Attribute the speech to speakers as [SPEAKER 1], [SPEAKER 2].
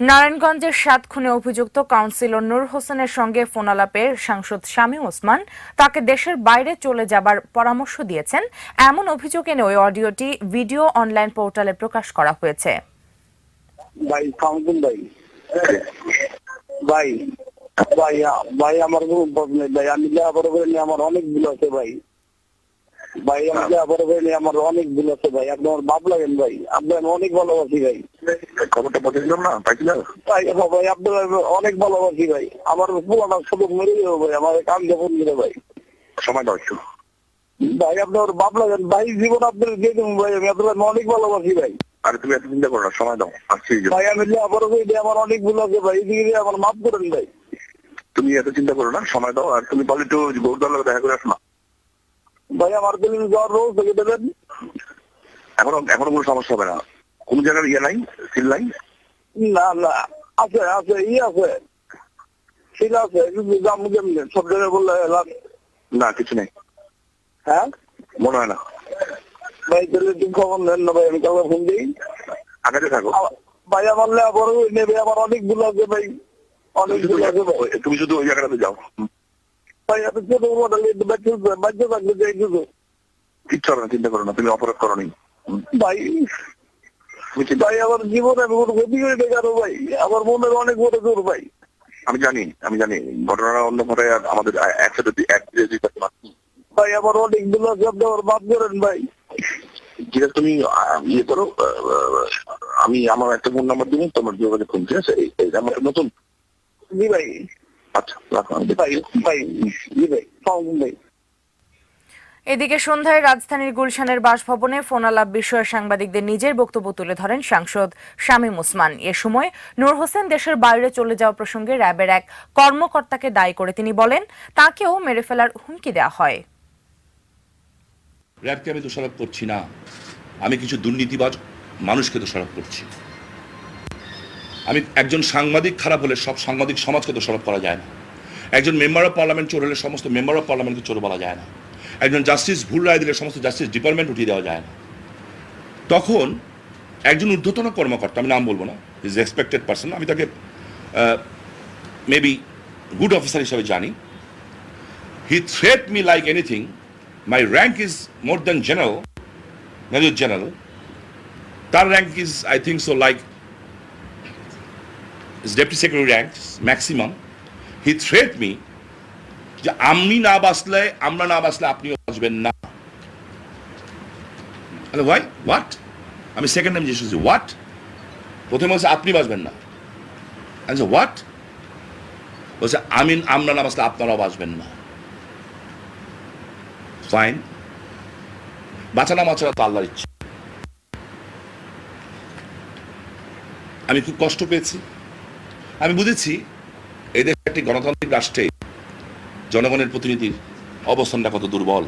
[SPEAKER 1] নারায়ণগঞ্জের সাত খুনে অভিযুক্ত কাউন্সিলর নূর হোসেনের সঙ্গে ফোনালাপে সাংসদ শামীম ওসমান। তাকে দেশের বাইরে চলে যাবার পরামর্শ দিয়েছেন। এমন অভিযোগ এনে ওই অডিওটি ভিডিও অনলাইন পোর্টালে প্রকাশ করা হয়েছে।
[SPEAKER 2] ভাই, কাউন্সিল ভাই। ভাই ভাই আমার কোনো প্রবলেম ভাই, আমি নিয়ে আমার অনেক ভুল আছে ভাই। ভাই, আমি নিয়ে আমার অনেক ভুল আছে ভাই। আপনি আমার বাপ লাগেন ভাই। আপনি আমি অনেক ভালোবাসি ভাই।
[SPEAKER 3] খবরটা পাঠিয়েছিলাম না পাইছিলাম
[SPEAKER 2] ভাই ভাই আপনার অনেক ভালোবাসি ভাই। আমার পুরাটা শুধু মেরে যাব ভাই আমার কাম যখন দিলে ভাই।
[SPEAKER 3] সময় দাও একটু।
[SPEAKER 2] ভাই আপনার বাপ লাগেন ভাই জীবন আপনার দিয়ে দেবো ভাই আমি আপনার অনেক ভালোবাসি ভাই।
[SPEAKER 3] আরে তুমি এত চিন্তা করো না সময় দাও আসছি।
[SPEAKER 2] ভাই আমি নিয়ে আমার অনেক ভুল আছে ভাই এদিকে আমার মাফ করেন ভাই।
[SPEAKER 3] তুমি এত চিন্তা করো না সময় দাও আর তুমি বলে একটু গৌরদার দেখা করে আসো না।
[SPEAKER 2] ভাই আমার দিন জ্বর রোজ থেকে দেবেন।
[SPEAKER 3] এখনও এখনও কোনো সমস্যা হবে না। কোন জায়গার ইয়ে নাই সিল নাই?
[SPEAKER 2] না না আছে আছে ই আছে। ঠিক আছে কিন্তু দাম কেমনি? সব জায়গায় বললে লাভ
[SPEAKER 3] না কিছু নেই।
[SPEAKER 2] হ্যাঁ?
[SPEAKER 3] মনে হয় না।
[SPEAKER 2] ভাই তাহলে তুমি খবর নেন না ভাই আমি কাউকে ফোন দিই।
[SPEAKER 3] আগাতে থাকো।
[SPEAKER 2] ভাই আমার লেবার নেবে আমার অনেক ভুল আছে ভাই। অনেক ভুল আছে
[SPEAKER 3] তুমি শুধু ওই জায়গাটাতে যাও।
[SPEAKER 2] ভাই এত ছোট মডেল বাচ্চা থাকলে যাই কিছু
[SPEAKER 3] কিচ্ছু না চিন্তা করো না তুমি অপরাধ করো নি।
[SPEAKER 2] ভাই ভাই আমার জীবনে আমি কোনো ক্ষতি করে দেখানো ভাই? আমার মনের অনেক বড় জোর ভাই।
[SPEAKER 3] আমি জানি আমি জানি। ঘটনাটা অন্য ঘটে আর আমাদের একসাথে
[SPEAKER 2] ভাই আমার অনেক আছে আপনি আমার মাফ করেন ভাই।
[SPEAKER 3] ঠিক আছে তুমি ইয়ে করো আমি আমার একটা ফোন নাম্বার দিবো তোমার যোগাযোগ করুন ঠিক আছে? এই নাম্বারটা নতুন?
[SPEAKER 2] জি ভাই।
[SPEAKER 3] আচ্ছা রাখো
[SPEAKER 2] ভাই ভাই জি ভাই ভাই।
[SPEAKER 1] এদিকে সন্ধ্যায় রাজধানীর গুলশানের বাসভবনে ফোনালাপ বিষয়ে সাংবাদিকদের নিজের বক্তব্য তুলে ধরেন সাংসদ শামীম ওসমান। এ সময় নূর হোসেন দেশের বাইরে চলে যাওয়া প্রসঙ্গে র্যাবের এক কর্মকর্তাকে দায়ী করে তিনি বলেন, তাকেও মেরে ফেলার হুমকি দেওয়া হয়।
[SPEAKER 4] র্যাবকে আমি দোষারোপ করছি না। আমি কিছু দুর্নীতিবাজ মানুষকে দোষারোপ করছি। আমি একজন সাংবাদিক খারাপ হলে সব সাংবাদিক সমাজকে দোষারোপ করা যায় না। একজন মেম্বার অফ পার্লামেন্ট চোর হলে সমস্ত মেম্বার অফ পার্লামেন্টকে চোর বলা যায় না। একজন জাস্টিস, ভুল রায় দিলে সমস্ত জাস্টিস ডিপার্টমেন্ট উঠিয়ে দেওয়া যায় না। তখন একজন ঊর্ধ্বতন কর্মকর্তা, আমি নাম বলব না ইজ এক্সপেক্টেড পারসন আমি তাকে মেবি গুড অফিসার হিসাবে জানি। He threat me like anything my rank is more then general major general তার rank is I think so like deputy secretary rank maximum he threat me যে আমি না বাঁচলে, আমরা না বাঁচলে আপনিও বাঁচবেন না। ভাই হোয়াট আমি সেকেন্ড টাইম জিজ্ঞেস হোয়াট প্রথমে বলছে, আপনি বাঁচবেন না। আমি হোয়াট বলছে, আমি, আমরা না বাঁচলে আপনারাও বাঁচবেন না। ফাইন বাঁচানা মাছানা তো আল্লাহর ইচ্ছে। আমি খুব কষ্ট পেয়েছি। আমি বুঝেছি, এই দেশ একটি গণতান্ত্রিক রাষ্ট্রে জনগণের প্রতিনিধির অবস্থানটা কত দুর্বল।